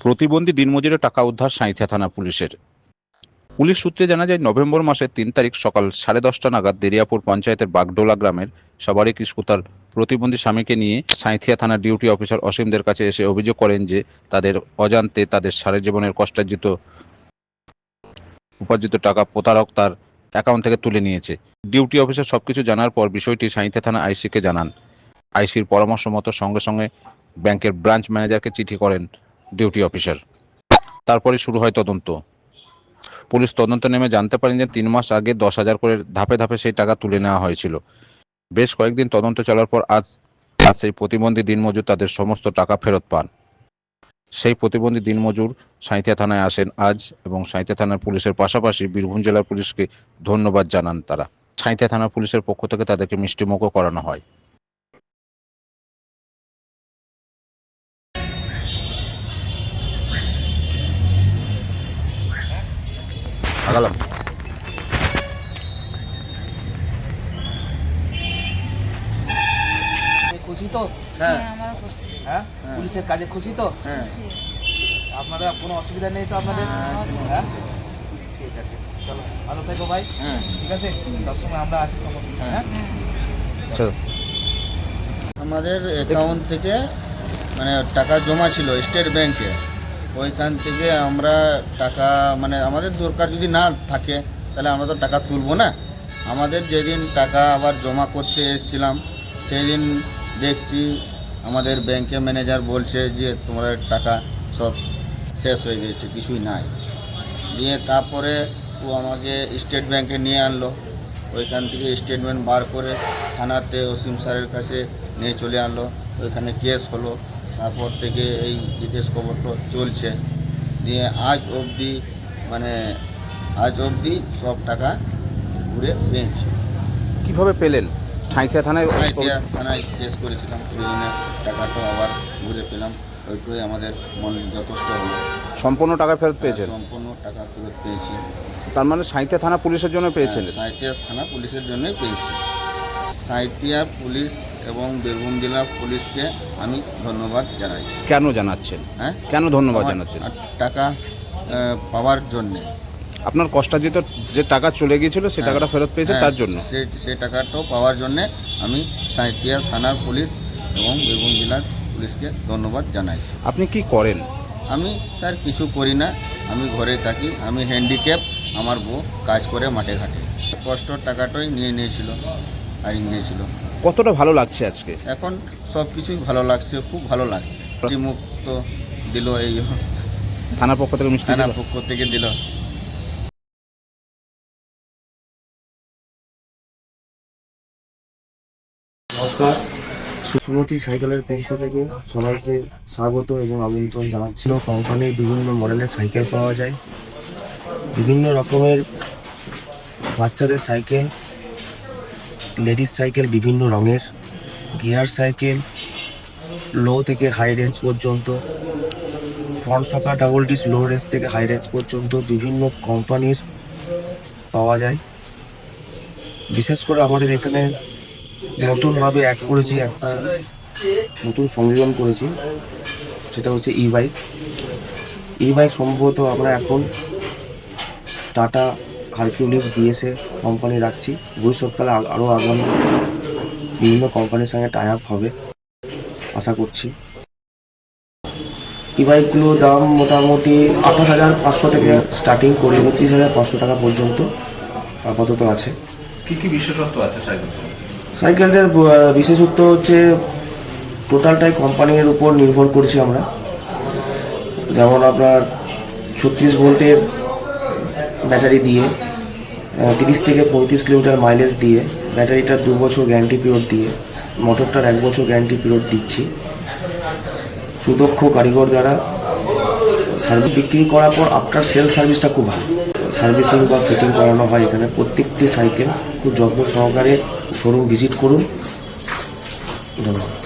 প্রতিবন্ধী দিনমজুরে টাকা উদ্ধার সাঁইথিয়া থানা পুলিশের। পুলিশ সূত্রে জানা যায়, নভেম্বর মাসের তিন তারিখ সকাল সাড়ে দশটা নাগাদ দেরিয়াপুর পঞ্চায়েতের বাগডোলা গ্রামের সাবারিক স্কুতার প্রতিবন্ধী স্বামীকে নিয়ে সাঁইথিয়া থানার ডিউটি অফিসার অসীমদের কাছে এসে অভিযোগ করেন যে, তাদের অজান্তে তাদের সারা জীবনের কষ্টার্জিত উপার্জিত টাকা প্রতারক তার অ্যাকাউন্ট থেকে তুলে নিয়েছে। ডিউটি অফিসার সবকিছু জানার পর বিষয়টি সাঁইথিয়া থানা আইসিকে জানান। আইসির পরামর্শ মতো সঙ্গে সঙ্গে ব্যাংকের ব্রাঞ্চ ম্যানেজারকে চিঠি করেন ডিউটি অফিসার। তারপরে শুরু হয় তদন্ত। পুলিশ তদন্ত নেমে জানতে পারেন যে তিন মাস আগে দশ হাজার করে ধাপে ধাপে সেই টাকা তুলে নেওয়া হয়েছিল। বেশ কয়েকদিন তদন্ত চলার পর আজ আজ সেই প্রতিবন্ধী দিনমজুর তাদের সমস্ত টাকা ফেরত পান। সেই প্রতিবন্ধী দিনমজুর সাঁইথিয়া থানায় আসেন আজ এবং সাঁইথিয়া থানার পুলিশের পাশাপাশি বীরভূম জেলার পুলিশকে ধন্যবাদ জানান তারা। সাঁইথিয়া থানার পুলিশের পক্ষ থেকে তাদেরকে মিষ্টিমুখও করানো হয়। আগালাম খুশি তো? হ্যাঁ। হ্যাঁ হ্যাঁ হ্যাঁ। পুলিশের কাজে খুশি তো? হ্যাঁ। খুশি। আপনারা কোনো অসুবিধা নেই তো আপনাদের? হ্যাঁ ঠিক আছে। চলো ভালো থেকো ভাই। হ্যাঁ। ঠিক আছে? সবসময় আমরা আছি কিছু, হ্যাঁ? চলো। আমাদের অ্যাকাউন্ট থেকে মানে টাকা জমা ছিল স্টেট ব্যাংকে ওইখান থেকে আমরা টাকা মানে আমাদের দরকার যদি না থাকে, তাহলে আমরা তো টাকা তুলবো না। আমাদের যেদিন টাকা আবার জমা করতে এসেছিলাম সেই দিন দেখছি আমাদের ব্যাংকে ম্যানেজার বলছে যে, তোমাদের টাকা সব শেষ হয়ে গেছে, কিছুই নাই। দিয়ে তারপরে ও আমাকে স্টেট ব্যাংকে নিয়ে আনলো। ওইখান থেকে স্টেটমেন্ট বার করে থানাতে অসীম স্যারের কাছে নিয়ে চলে আনলো। ওইখানে কেস হলো। তারপর থেকে এই জিজ্ঞেস খবরটা চলছে। দিয়ে আজ অবধি মানে আজ অবধি সব টাকা ঘুরে পেয়েছি। কীভাবে পেলেন? সাঁইথিয়া থানায় সাঁইথিয়া থানায় কেস করেছিলাম জন্য টাকাটা আবার ঘুরে পেলাম। ওইটাই আমাদের মন যথেষ্ট হলো। সম্পূর্ণ টাকা ফেরত পেয়েছেন? সম্পূর্ণ টাকা ফেরত পেয়েছি। তার মানে সাঁইথিয়া থানা পুলিশের জন্য পেয়েছেন হ্যাঁ, সাঁইথিয়া থানা পুলিশের জন্যই পেয়েছি। সাঁইথিয়া পুলিশ এবং বীরভূম জেলা পুলিশকে আমি ধন্যবাদ জানাই। কেন জানাচ্ছেন? হ্যাঁ? কেন ধন্যবাদ জানাচ্ছেন? টাকা আহ, পাওয়ার জন্যে। আপনার কষ্টার্জিত যে টাকা চলে গিয়েছিল সে টাকাটা ফেরত পেয়েছে হ্যাঁ, তার জন্য। সে সেই টাকাটাও পাওয়ার জন্যে আমি সাঁইথিয়া থানার পুলিশ এবং বীরভূম জেলার পুলিশকে ধন্যবাদ জানাইছি। আপনি কি করেন? আমি স্যার কিছু করি না। আমি ঘরে থাকি আমি হ্যান্ডিক্যাপ আমার বউ কাজ করে মাঠে ঘাটে। কষ্টর টাকাটাই নিয়ে নিয়েছিল আর নিয়েছিল কতটা ভালো লাগছে আজকে? এখন সব কিছুই ভালো লাগছে খুব ভালো লাগছে। হাসি মুখ তো দিল এই থানার পক্ষ থেকে মিষ্টি থানার? পক্ষ থেকে দিল। নমস্কার। সুমতি সাইকেলের পক্ষ থেকে সবাইকে স্বাগত এবং আমন্ত্রণ জানাচ্ছিল কোম্পানির বিভিন্ন মডেলের সাইকেল পাওয়া যায়। বিভিন্ন রকমের বাচ্চাদের সাইকেল লেডিস সাইকেল, বিভিন্ন রঙের গিয়ার সাইকেল লো থেকে হাই রেঞ্জ পর্যন্ত front shock double disc low range থেকে হাই রেঞ্জ পর্যন্ত বিভিন্ন কোম্পানির পাওয়া যায়। বিশেষ করে আমাদের এখানে নতুনভাবে অ্যাড করেছি একটা নতুন সংযোজন করেছি, সেটা হচ্ছে ই বাইক ই বাইক সম্ভবত আমরা এখন টাটা হারকিউলিস বিএসএ কোম্পানি রাখছি। ভবিষ্যৎকালে আরও আগামী বিভিন্ন কোম্পানির সঙ্গে টাই আপ হবে আশা করছি। ই বাইকগুলোর দাম মোটামুটি আঠাশ হাজার পাঁচশো থেকে স্টার্টিং করে উনত্রিশ হাজার পাঁচশো টাকা পর্যন্ত আপাতত আছে। কি কি বিশেষত্ব আছে সাইকেল সাইকেলটার বিশেষত্ব হচ্ছে টোটালটাই কোম্পানির উপর নির্ভর করছি আমরা। যেমন আপনার ছত্রিশ ভোল্টের ব্যাটারি দিয়ে তিরিশ থেকে পঁয়ত্রিশ কিলোমিটার মাইলেজ দিয়ে, ব্যাটারিটার দু বছর গ্যারান্টি পিরিয়ড দিয়ে, মোটরটার এক বছর গ্যারান্টি পিরিয়ড দিচ্ছি। সুদক্ষ কারিগর দ্বারা সার্ভিস বিক্রি করার পর আফটার সেল সার্ভিসটা খুব ভালো। সার্ভিসিং বা ফিটিং করানো হয় এখানে। প্রত্যেকটি সাইকেল খুব যত্ন সহকারে শোরুম ভিজিট করুন। ধন্যবাদ।